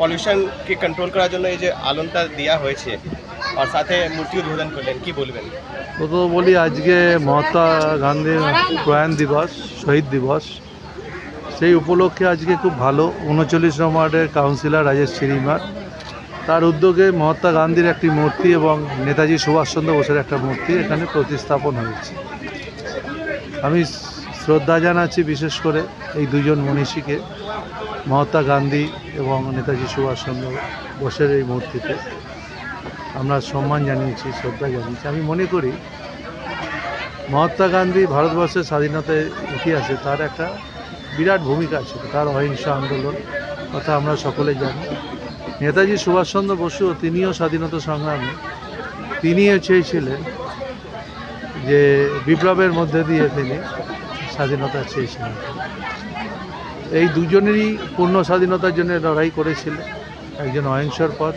পলিউশনকে control করার জন্য এই যে আলোনটা দেওয়া হয়েছে, আর সাথে মূর্তি উদ্বোধন করলেন, কি বলবেন? প্রথম বলি, আজকে মহাত্মা গান্ধীর প্রয়াণ দিবস, শহীদ দিবস, সেই উপলক্ষে আজকে খুব ভালো, উনচল্লিশ নম্বরের কাউন্সিলর রাজেশ চিরিমার তার উদ্যোগে মহাত্মা গান্ধীর একটি মূর্তি এবং নেতাজি সুভাষচন্দ্র বোসের একটা মূর্তি এখানে প্রতিস্থাপন হয়েছে। আমি শ্রদ্ধা জানাচ্ছি বিশেষ করে এই দুজন মনীষীকে। মহাত্মা গান্ধী এবং নেতাজি সুভাষচন্দ্র বোসের এই মূর্তিতে আমরা সম্মান জানিয়েছি, শ্রদ্ধা জানিয়েছি। আমি মনে করি মহাত্মা গান্ধী ভারতবর্ষের স্বাধীনতার ইতিহাসে তার একটা বিরাট ভূমিকা ছিল তার অহিংস আন্দোলন কথা আমরা সকলে জানি। নেতাজি সুভাষচন্দ্র বসু তিনিও স্বাধীনতা সংগ্রামে তিনিও চেয়েছিলেন যে বিপ্লবের মধ্যে দিয়ে তিনি স্বাধীনতা চেয়েছিলেন। এই দুজনেরই পূর্ণ স্বাধীনতার জন্য লড়াই করেছিলেন একজন অহিংসর পথ,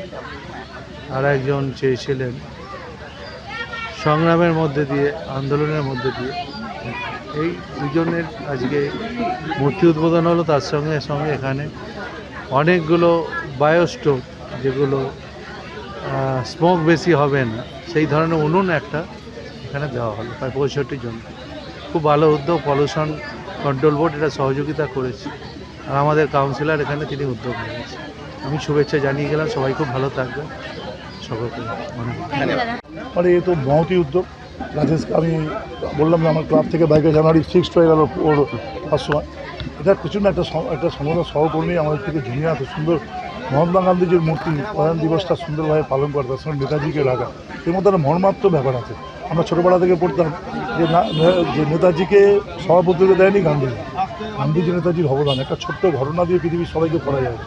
আর একজন চেয়েছিলেন সংগ্রামের মধ্যে দিয়ে, আন্দোলনের মধ্যে দিয়ে। এই দুজনের আজকে মূর্তি উদ্বোধন হলো, তার সঙ্গে সঙ্গে এখানে অনেকগুলো বায়োস্টোভ, যেগুলো স্মোক বেশি হবে না, সেই ধরনের উনুন একটা এখানে দেওয়া হলো, প্রায় পঁয়ষট্টি জন। খুব ভালো উদ্যোগ পলিউশন কন্ট্রোল বোর্ড এটা সহযোগিতা করেছে। আর আমাদের কাউন্সিলর এখানে তিনি উদ্যোগ নিয়েছেন। আমি শুভেচ্ছা জানিয়ে গেলাম সবাই খুব ভালো থাকবেন সকলকে মানে এ তো মহতি উদ্যোগ। রাজেশকে আমি বললাম যে আমার ক্লাব থেকে বাইকে জানুয়ারি ফিক্সড হয়ে গেল ওর সময়। এটা কিছু না একটা একটা সংগঠন সহকর্মী আমাদের থেকে জুনিয়র এত সুন্দর। মহাত্মা গান্ধীজির মূর্তি প্রধান দিবসটা সুন্দরভাবে পালন করে তার সঙ্গে নেতাজিকে রাখা। এর মধ্যে একটা মর্মাত্ম ব্যাপার আছে। আমরা ছোটোবেলা থেকে পড়তাম যে না যে নেতাজিকে সভাপতিকে দেয়নি গান্ধীজি। গান্ধীজি নেতাজির অবদান, একটা ছোট্ট ঘটনা দিয়ে পৃথিবীর সবাইকে পড়া যায়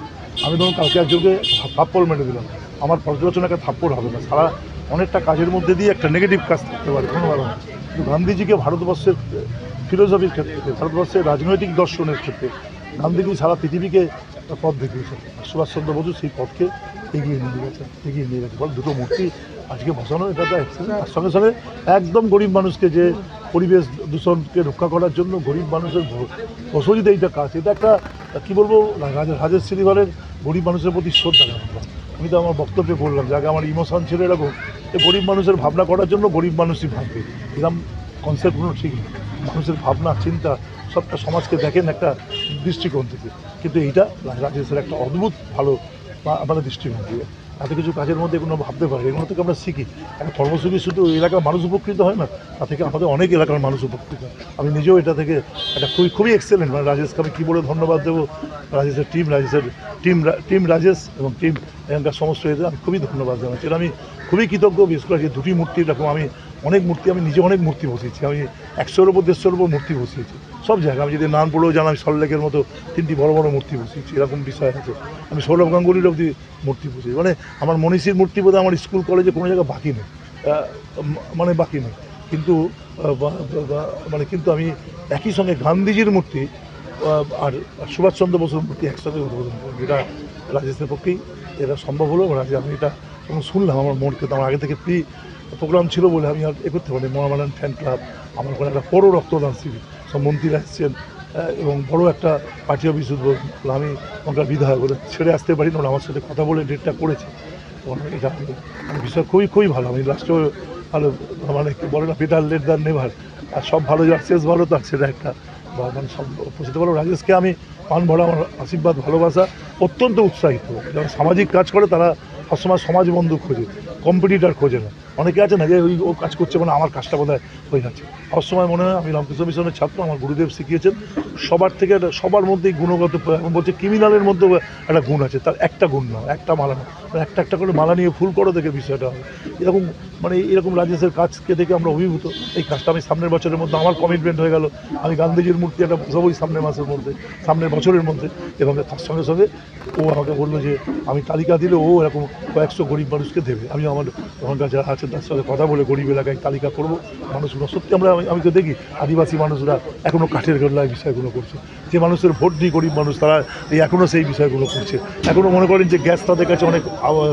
আমি ধরুন কালকে একজনকে থাপ্পড় মেরে দিলাম। আমার পর্যালোচনা একটা থাপ্পড় হবে না। সারা অনেকটা কাজের মধ্যে দিয়ে একটা নেগেটিভ কাজ থাকতে পারে। কোনো ব্যাপার না। কিন্তু গান্ধীজিকে ভারতবর্ষের ফিলোসফির ক্ষেত্রে, ভারতবর্ষের রাজনৈতিক দর্শনের ক্ষেত্রে, গান্ধীজি সারা পৃথিবীকে একটা পথ দেখিয়েছেন। সুভাষচন্দ্র বসু সেই পথকে এগিয়ে নিয়ে গেছেন এগিয়ে নিয়ে গেছে। ফলে দুটো মূর্তি আজকে বসানো, এটা তো। তার সঙ্গে সঙ্গে একদম গরিব মানুষকে যে পরিবেশ দূষণকে রক্ষা করার জন্য গরিব মানুষের বসরিতে এইটা কাজ। এটা একটা, কী বলব রাজা রাজেশ শ্রীধরের গরিব মানুষের প্রতি শ্রদ্ধা করা। আমি তো আমার বক্তব্যে বললাম যে আগে আমার ইমোশন ছিল এরকম যে গরিব মানুষের ভাবনা করার জন্য গরিব মানুষই ভাববে। এরকম কনসেপ্ট কোনো ঠিক নেই। মানুষের ভাবনা, চিন্তা সবটা সমাজকে দেখেন একটা দৃষ্টিকোণ থেকে। কিন্তু এইটা রাজেশের একটা অদ্ভুত ভালো আমাদের দৃষ্টিভঙ্গি এত কিছু কাজের মধ্যে এগুলো ভাবতে পারি এগুলো থেকে আমরা শিখি। একটা কর্মসূচি শুধু এলাকার মানুষ উপকৃত হয় না, তা থেকে আমাদের অনেক এলাকার মানুষ উপকৃত হয়। আমি নিজেও এটা থেকে একটা খুবই খুবই এক্সেলেন্ট মানে রাজেশকে আমি কী বলে ধন্যবাদ দেবো? রাজেশের টিম রাজেশের টিম টিম রাজেশ এবং টিম এখানকার সমস্ত এদের আমি খুবই ধন্যবাদ জানাচ্ছি। এটা আমি খুবই কৃতজ্ঞ, বিশেষ করে যে দুটি মূর্তি, এরকম আমি অনেক মূর্তি, আমি নিজে অনেক মূর্তি বসিয়েছি। আমি একশোর ওপর দেড়শোর ওপর মূর্তি বসিয়েছি। সব জায়গায় আমি যদি নাম পড়েও জানাই সল্লেকের মতো তিনটি বড় বড় মূর্তি বসিয়েছি, এরকম বিষয় আছে। আমি সৌরভ গাঙ্গুলির অবধি মূর্তি বসিয়েছি। মানে আমার মনীষীর মূর্তি বোধহয় আমার স্কুল, কলেজে কোনো জায়গায় বাকি নেই। মানে বাকি নেই। কিন্তু মানে কিন্তু আমি একই সঙ্গে গান্ধীজির মূর্তি আর সুভাষচন্দ্র বসুর মূর্তি একসাথে উদ্বোধন করব এটা রাজেশের পক্ষেই এটা সম্ভব হলো রাজে আমি এটা যখন শুনলাম। আমার মনকে তো আমার আগে থেকে প্রি প্রোগ্রাম ছিল বলে আমি আর এ করতে পারি মহামারান ফ্যান ক্লাব আমার ওখানে একটা বড় রক্তদান শিবির। সব মন্ত্রীরা এসছেন আহ, এবং বড় একটা পার্টি অফিস উদ্বোধন। আমি ওখানকার বিধায়ক বলে ছেড়ে আসতে পারি না আমার সাথে কথা বলে ডেটটা করেছে। এটা বিষয় খুবই খুবই ভালো। আমি লাস্টেও ভালো মানে বলে না বেটার লেট দ্যান নেভার আর সব ভালো যার শেষ ভালো তার সেটা একটা মানে সব সেটা বলো রাজেশকে আমি পান ভরা আমার আশীর্বাদ ভালোবাসা অত্যন্ত উৎসাহিত। যারা সামাজিক কাজ করে তারা সবসময় সমাজ বন্ধু খোঁজে কম্পিটিটার খোঁজে না। অনেকে আছে না যে ওই ও কাজ করছে মানে আমার কাজটা বোধহয় হয়ে যাচ্ছে। সবসময় মনে হয় আমি রামকৃষ্ণ মিশনের ছাত্র, আমার গুরুদেব শিখিয়েছেন। সবার থেকে সবার মধ্যেই গুণগত বলছে ক্রিমিনালের মধ্যে একটা গুণ আছে, তার একটা গুণ না, একটা মালা না। মানে একটা একটা করে মালা নিয়ে ফুল করো দেখে বিষয়টা হবে। এরকম মানে এরকম রাজেশের কাজকে দেখে আমরা অভিভূত। এই কাজটা আমি সামনের বছরের মধ্যে, আমার কমিটমেন্ট হয়ে গেল। আমি গান্ধীজির মূর্তি একটা বসাবোই সামনের মাসের মধ্যে, সামনের বছরের মধ্যে। এবং তার সঙ্গে সঙ্গে ও আমাকে বলল যে, আমি তালিকা দিলে ও এরকম কয়েকশো গরিব মানুষকে দেবে। আমি আমার ওখানকার যারা আছেন তার সাথে কথা বলে গরিব এলাকায় তালিকা করব। মানুষগুলো সত্যি আমরা, আমি- তো দেখি আদিবাসী মানুষরা এখনও কাঠের গোল্লায় বিষয়গুলো করছে। যে মানুষের ভোট দিয়ে গরিব মানুষ তারা এই এখনও সেই বিষয়গুলো করছে। এখনও মনে করেন যে গ্যাস তাদের কাছে অনেক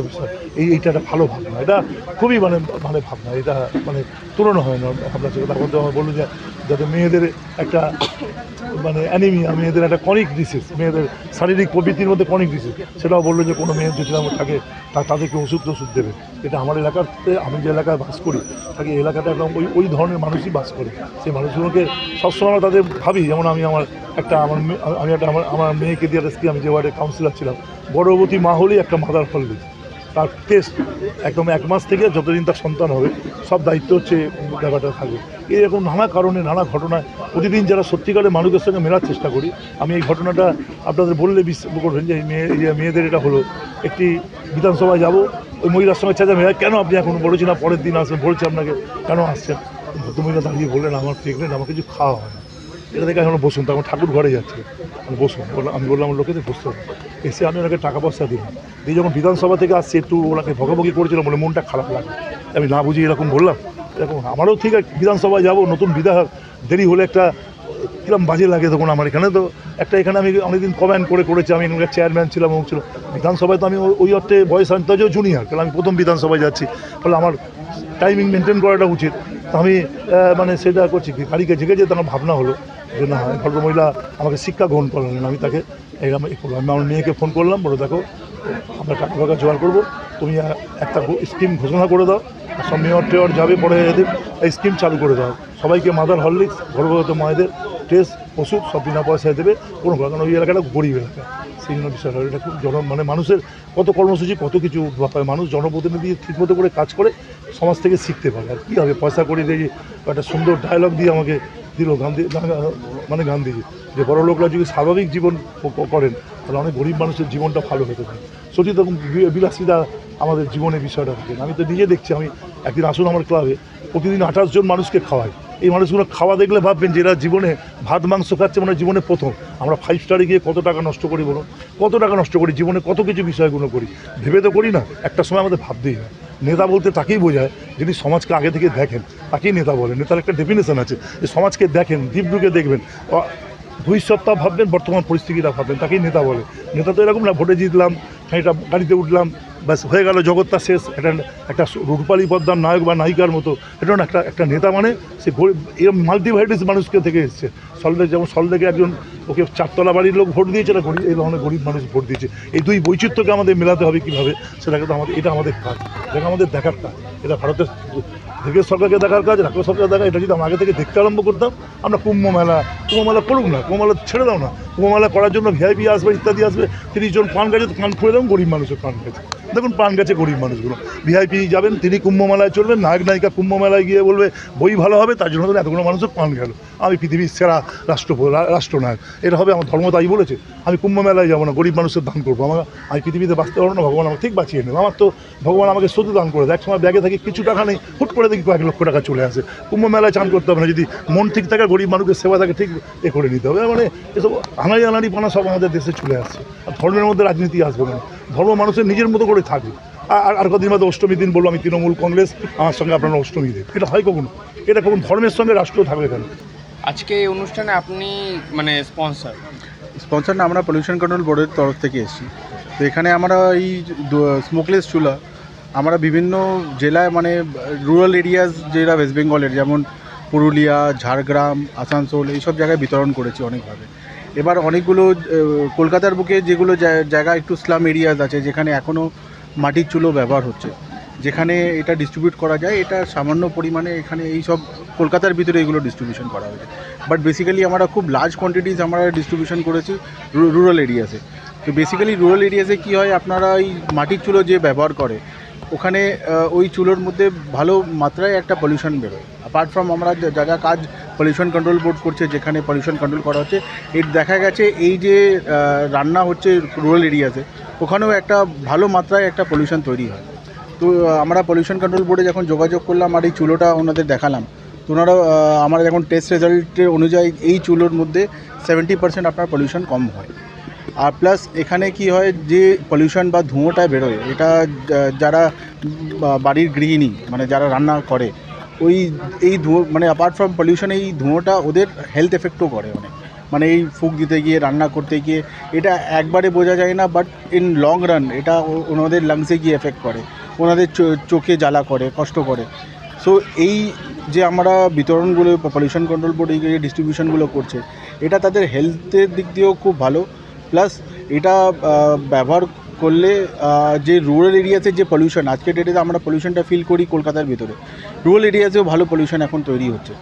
বিষয় এই, এইটা একটা ভালো ভাবনা। এটা খুবই মানে মানে ভাবনা। এটা মানে তুলনা হয় না। ভাবনা ছিল তখন তো আমার বলল যে, যাতে মেয়েদের একটা মানে অ্যানিমিয়া মেয়েদের একটা কনিক ডিসিজ মেয়েদের শারীরিক প্রবৃত্তির মধ্যে কনিক ডিসিজ সেটাও বলল যে কোনো মেয়ের যদি আমার থাকে তা তাদেরকে ওষুধ টষুধ দেবে। এটা আমার এলাকাতে, আমি যে এলাকায় বাস করি, তাকে এলাকাটা একদম ওই ওই ধরনের মানুষই বাস করে। সেই মানুষগুলোকে সবসময় আমরা তাদের ভাবি, যেমন আমি আমার একটা, আমার আমি একটা, আমার আমার মেয়েকে দিয়ে আজকে আমি যে ওয়ার্ডে কাউন্সিলার ছিলাম, গর্ভবতী মা হলেই একটা মাদার ফল দিই তার টেস্ট একদম এক মাস থেকে যতদিন তার সন্তান হবে, সব দায়িত্ব হচ্ছে ব্যাপারটা থাকবে এরকম নানা কারণে, নানা ঘটনায় প্রতিদিন যারা সত্যিকারে মানুষের সঙ্গে মেলার চেষ্টা করি, আমি এই ঘটনাটা আপনাদের বললে বিশ্বাস করবেন যে মেয়ে মেয়েদের এটা হলো। একটি বিধানসভায় যাব, ওই মহিলার সঙ্গে চেঁচা মেয়েরা কেন আপনি এখন বলেছি না, পরের দিন আসবেন, বলছি আপনাকে, কেন আসছেন? ভদ্রমহিলা দাঁড়িয়ে বললেন, আমার প্রেগনেন্ট আমার কিছু খাওয়া হয় না এটা দেখে এখন বসুন, তখন ঠাকুর ঘরে যাচ্ছে। আমি বসুন, বললাম, আমি বললাম, আমার লোকেদের বসতে হবে। এসে আমি ওনাকে টাকা পয়সা দিলাম। দিয়ে যখন বিধানসভা থেকে আসছে, একটু ওনাকে ভগাভগি করেছিলাম বলে মনটা খারাপ লাগে। আমি না বুঝি এরকম বললাম, এরকম, আমারও ঠিক আছে, বিধানসভায় যাব, নতুন বিধায়ক, দেরি হলে একটা, কিরম বাজে লাগে তখন আমার এখানে তো। একটা এখানে আমি অনেকদিন কমেন্ট করে করেছি, আমি এখানকার চেয়ারম্যান ছিলাম অমুক ছিল। বিধানসভায় তো আমি ওই- অর্থে বয়স আন্তাজেও জুনিয়র কারণ আমি প্রথম বিধানসভায় যাচ্ছি। ফলে আমার টাইমিং মেনটেন করাটা উচিত। আমি মানে সেটা করছি। ভিখারিকে জেগে যেতে আমার ভাবনা হলো যে না ভদ্রমহিলা আমাকে শিক্ষা গ্রহণ করলেন। আমি তাকে এইরকম এই করলাম। আমি আমার মেয়েকে ফোন করলাম, বলে দেখো, আমরা টাকা ফাঁকা জোগাড় করব। তুমি একটা স্কিম ঘোষণা করে দাও সব মেয়র টেয়র যাবে পরে এদের, এই স্কিম চালু করে দাও। সবাইকে মাদার হরলিক্স গর্ভবত মায়েদের টেস্ট ওষুধ সব বিনা পয়সায় দেবে, কোনো কারণ ওই এলাকাটা গরিব এলাকা। সেই জন্য বিষয়টা এটা খুব জন মানে মানুষের কত কর্মসূচি, কত কিছু ব্যাপার। মানুষ জনপ্রতিনিধি ঠিকমতো করে কাজ করে, সমাজ থেকে শিখতে পারে। আর কী হবে? পয়সা করে দিয়ে একটা সুন্দর ডায়লগ দিয়ে আমাকে দিল, গান্ধী মানে গান্ধীজি, যে বড় লোকরা যদি স্বাভাবিক জীবন করেন, তাহলে অনেক গরিব মানুষের জীবনটা ভালো হতে পারে। সত্যি তখন বিলাসিতা আমাদের জীবনের বিষয়টা থাকে। আমি তো নিজে দেখছি, আমি একদিন আসুন আমার ক্লাবে প্রতিদিন আঠাশ জন মানুষকে খাওয়াই। এই মানুষগুলো খাওয়া দেখলে ভাববেন যে এরা জীবনে ভাত, মাংস খাচ্ছে মানে জীবনে প্রথম। আমরা ফাইভ স্টারে গিয়ে কত টাকা নষ্ট করি বলুন? কত টাকা নষ্ট করি? জীবনে কত কিছু বিষয়গুলো করি? ভেবে তো করি না, একটা সময় আমাদের ভাবতেই হয়। নেতা বলতে তাকেই বোঝায় যিনি সমাজকে আগে থেকে দেখেন, তাকেই নেতা বলে। নেতার একটা ডেফিনেশন আছে যে সমাজকে দেখেন দীপডুকে দেখবেন। অ- ভবিষ্যৎটা ভাববেন, বর্তমান পরিস্থিতিটা ভাববেন, তাকেই নেতা বলে। নেতা তো এরকম না, ভোটে জিতলাম খানিকটা গাড়িতে উঠলাম ব্যাস, হয়ে গেল, জগৎটা শেষ। একটা একটা রূপালী পদ্মার নায়ক বা নায়িকার মতো। এটা একটা একটা নেতা মানে সে এরকম মাল্টিভাইটিস মানুষকে থেকে এসছে। সল্টলেক যেমন সল্টলেকে একজন, ওকে চারতলা বাড়ির লোক ভোট দিয়েছে, না গরিব, এই ধরনের গরিব মানুষ ভোট দিয়েছে। এই দুই বৈচিত্র্যকে আমাদের মেলাতে হবে কীভাবে, সেটাকে তো আমাদের, এটা আমাদের কাজ। এটা আমাদের দেখার কাজ। এটা ভারতের দেশের সরকারকে দেখার কাজ রাজ্য সরকার দেখা এটা যদি আমরা আগে থেকে দেখতে আরম্ভ করতাম, আমরা কুম্ভ মেলা কুম্ভ মেলা করুক না, কুম্ভ মেলা ছেড়ে দাও না। কুম্ভ মেলা করার জন্য ভিআইপি আসবে, ইত্যাদি আসবে, তিরিশ জন পান গাছে কান খুলে দেবেন গরিব মানুষের পান গাছে। দেখুন, প্রাণ গেছে গরিব মানুষগুলো। ভিআইপি যাবেন, তিনি কুম্ভ মেলায় চলবেন, নায়ক, নায়িকা কুম্ভ মেলায় গিয়ে বলবে, বই ভালো হবে। তার জন্য এতগুলো মানুষের প্রাণ গেল। আমি পৃথিবীর সেরা রাষ্ট্র, রাষ্ট্রনায়ক। এটা হবে আমার ধর্ম, তাই বলেছে। আমি কুম্ভ মেলায় যাব না, গরিব মানুষের দান করব। আমার আমি পৃথিবীতে বাঁচতে পারব না, ভগবান আমাকে ঠিক বাঁচিয়ে নেবে। আমার তো, ভগবান আমাকে শুধু দান করে দেয় এক সময় ব্যাগে থাকি কিছু টাকা নেই, হুট করে দেখি কয়েক লক্ষ টাকা চলে আসে। কুম্ভ মেলায় চান করতে হবে না, যদি মন ঠিক থাকে, গরিব মানুষের সেবা থাকে ঠিক এ করে নিতে হবে। মানে এসব আনাড়ি আনাড়ি পানা সব আমাদের দেশে চলে আসছে। আর ধর্মের মধ্যে রাজনীতি আসবে না ধর্ম মানুষের নিজের মতো করে থাকবে আর আর কদিন বাদে অষ্টমী দিন বলব আমি তৃণমূল কংগ্রেস আমার সঙ্গে আপনারা অষ্টমী দিন। এটা হয় কখনো? এটা কখন ধর্মের সঙ্গে রাষ্ট্র থাকবে কেন? আজকে এই অনুষ্ঠানে আপনি মানে স্পন্সর স্পন্সর না আমরা পলিউশন কন্ট্রোল বোর্ডের তরফ থেকে এসেছি। তো এখানে আমরা এই স্মোকলেস চুলা আমরা বিভিন্ন জেলায় মানে রুরাল এরিয়াস যেটা ওয়েস্ট বেঙ্গলের যেমন পুরুলিয়া ঝাড়গ্রাম আসানসোল এইসব জায়গায় বিতরণ করেছি অনেকভাবে। এবার অনেকগুলো কলকাতার বুকে যেগুলো জায়- জায়গা একটু স্লাম এরিয়াজ আছে, যেখানে এখনও মাটির চুলো ব্যবহার হচ্ছে, যেখানে এটা ডিস্ট্রিবিউট করা যায়, এটা সামান্য পরিমাণে এখানে এই সব কলকাতার ভিতরে এগুলো ডিস্ট্রিবিউশন করা হয়েছে। বাট বেসিক্যালি আমরা খুব লার্জ কোয়ান্টিটিস আমরা ডিস্ট্রিবিউশন করেছি রুরাল এরিয়াসে তো বেসিক্যালি রুরাল এরিয়াসে কী হয়, আপনারা এই মাটির চুলো যে ব্যবহার করে ওখানে ওই চুলোর মধ্যে ভালো মাত্রায় একটা পলিউশন বেরোয়। অ্যাপার্ট ফ্রম আমরা যে জায়গা কাজ পলিউশন কন্ট্রোল বোর্ড করছে, যেখানে পলিউশন কন্ট্রোল করা হচ্ছে, এর দেখা গেছে এই যে রান্না হচ্ছে রুরাল এরিয়াতে ওখানেও একটা ভালো মাত্রায় একটা পলিউশন তৈরি হয়। তো আমরা পলিউশন কন্ট্রোল বোর্ডে যখন যোগাযোগ করলাম আর এই চুলোটা ওনাদের দেখালাম, তো ওনারা আমরা যখন টেস্ট রেজাল্টের অনুযায়ী এই চুলোর মধ্যে সেভেন্টি পার্সেন্ট আপনার পলিউশন কম হয়। আর প্লাস এখানে কি হয়, যে পলিউশন বা ধুঁয়োটা বেরোয়, এটা যারা বাড়ির গৃহিণী মানে যারা রান্না করে, ওই, এই ধুঁয়ো মানে অ্যাপার্ট ফ্রম পলিউশন এই ধুঁয়োটা ওদের হেলথ এফেক্টও করে অনেক। মানে এই ফুক দিতে গিয়ে, রান্না করতে গিয়ে, এটা একবারে বোঝা যায় না বাট ইন লং রান এটা ওনাদের লাংসে গিয়ে এফেক্ট করে, ওনাদের চোখে জ্বালা করে, কষ্ট করে। সো এই যে আমরা বিতরণগুলো পলিউশন কন্ট্রোল বোর্ড এই ডিস্ট্রিবিউশনগুলো করছে, এটা তাদের হেলথের দিক দিয়েও খুব ভালো। প্লাস এটা ব্যবহার করলে যে রুরাল এরিয়াতে যে পলিউশন আজকের ডেটে আমরা পলিউশনটা ফিল করি কলকাতার ভিতরে। রুরাল এরিয়াতেও ভালো পলিউশন এখন তৈরি হচ্ছে।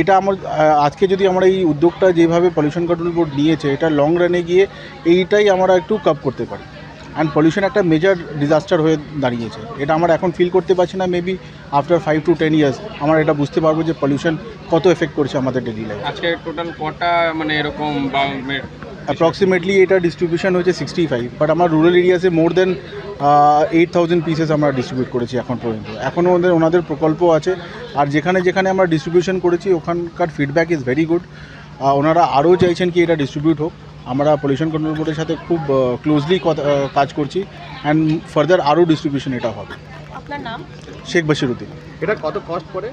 এটা আমার আজকে যদি আমরা এই উদ্যোগটা যেভাবে পলিউশন কন্ট্রোল বোর্ড নিয়েছে, এটা লং রানে গিয়ে এইটাই আমরা একটু কাপ করতে পারি। অ্যান্ড পলিউশন একটা মেজর ডিজাস্টার হয়ে দাঁড়িয়েছে। এটা আমরা এখন ফিল করতে পারছি না maybe after five to ten years আমরা এটা বুঝতে পারব যে পলিউশন কত এফেক্ট করছে আমাদের ডেলি লাইফ আজকে টোটাল কটা মানে এরকম অ্যাপ্রক্সিমেটলি এটা ডিস্ট্রিবিউশন হচ্ছে সিক্সটি ফাইভ বাট আমার rural এরিয়াসে more than eight thousand pieces আমরা ডিস্ট্রিবিউট করেছি এখন পর্যন্ত। এখনও ওদের, ওনাদের প্রকল্প আছে, আর যেখানে যেখানে আমরা ডিস্ট্রিবিউশন করেছি, ওখানকার ফিডব্যাক ইজ ভেরি গুড ওনারা আরও চাইছেন কি এটা ডিস্ট্রিবিউট হোক। আমরা পলিউশন কন্ট্রোল বোর্ডের সাথে খুব ক্লোজলি কাজ করছি অ্যান্ড ফার্দার আরও ডিস্ট্রিবিউশন এটা হবে। আপনার নাম শেখ বশিরুদ্দিন এটা কত কস্ট পড়ে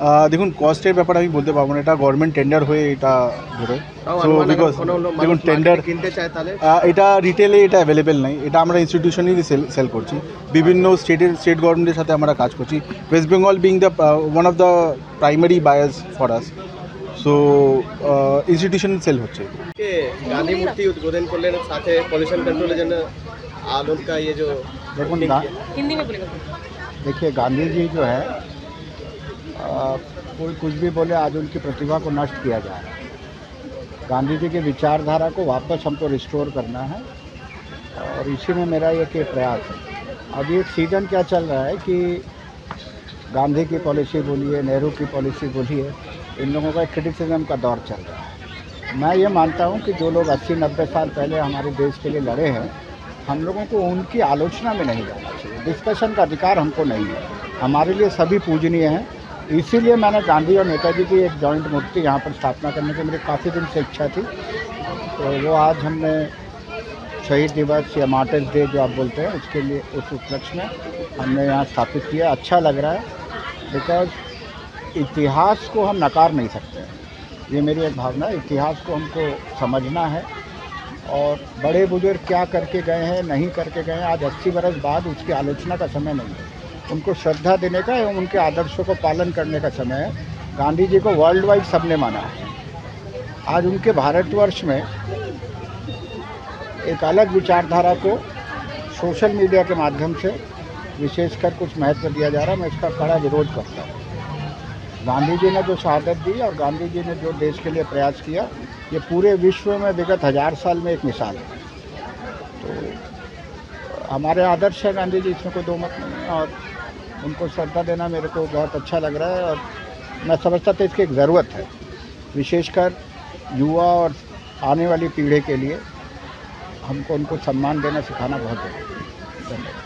আহ, দেখুন কস্টের ব্যাপারে আমি বলতে পারবো না এটা গভর্নমেন্ট টেন্ডার হয়ে এটা ধরে তাও So, অনুমান এখন because- কোনো লোক দেখুন মানুষ টেন্ডার market কিনতে চায় তাহলে আহ, এটা রিটেলে এটা অ্যাভেলেবেল নাই এটা আমরা ইনস্টিটিউশনেই সেল সেল করছি বিভিন্ন স্টেটের স্টেট গভর্নমেন্টের সাথে আমরা কাজ করছি west Bengal being the one of the primary buyers for us so institution cell হচ্ছে কে গান্ধী মূর্তি উদ্বোধন করলেন সাথে পলিউশন कंट्रोल जन आलोक का ये जो देखो गा, हिंदी में बोलेगा देखिए गांधी जी जो है कोई कुछ भी बोले, आज उनकी प्रतिभा को नष्ट किया जा रहा है गांधी जी की विचारधारा को वापस हमको रिस्टोर करना है, और इसी में मेरा एक प्रयास है। अभी एक सीज़न क्या चल रहा है कि गांधी की पॉलिसी बोलिए, नेहरू की पॉलिसी बोलिए, इन लोगों का क्रिटिसिज्म का दौर चल रहा है। मैं ये मानता हूँ कि जो लोग 80-90 साल पहले हमारे देश के लिए लड़े हैं हम लोगों को उनकी आलोचना में नहीं जाना चाहिए। डिस्कशन का अधिकार हमको नहीं है। हमारे लिए सभी पूजनीय हैं। इसीलिए मैंने गांधी और नेताजी की एक जॉइंट मूर्ति यहाँ पर स्थापना करने की मेरी काफ़ी दिन से इच्छा थी। तो वो आज हमने शहीद दिवस या मार्टर्स डे जो आप बोलते हैं, उसके लिए उस उपलक्ष्य में हमने यहाँ स्थापित किया। अच्छा लग रहा है। बिकॉज़ इतिहास को हम नकार नहीं सकते। ये मेरी एक भावना है। इतिहास को हमको समझना है। और बड़े बुज़ुर्ग क्या करके गए हैं, नहीं करके गए हैं, आज अस्सी बरस बाद उसकी आलोचना का समय नहीं है। उनको श्रद्धा देने का एवं उनके आदर्शों को पालन करने का समय है। गांधी जी को वर्ल्ड वाइड सबने माना। है आज उनके भारतवर्ष में एक अलग विचारधारा को सोशल मीडिया के माध्यम से विशेषकर कुछ महत्व दिया जा रहा है, मैं इसका कड़ा विरोध करता हूँ। गांधी जी ने जो शहादत दी और गांधी जी ने जो देश के लिए प्रयास किया, ये पूरे विश्व में विगत हज़ार साल में एक मिसाल है। तो हमारे आदर्श है गांधी जी, इसमें कोई दो मत नहीं है और उनको श्रद्धा देना मेरे को बहुत अच्छा लग रहा है और मैं समझता था इसकी एक ज़रूरत है, विशेषकर युवा और आने वाली पीढ़ी के लिए। हमको उनको सम्मान देना सिखाना बहुत ज़रूरी है। धन्यवाद।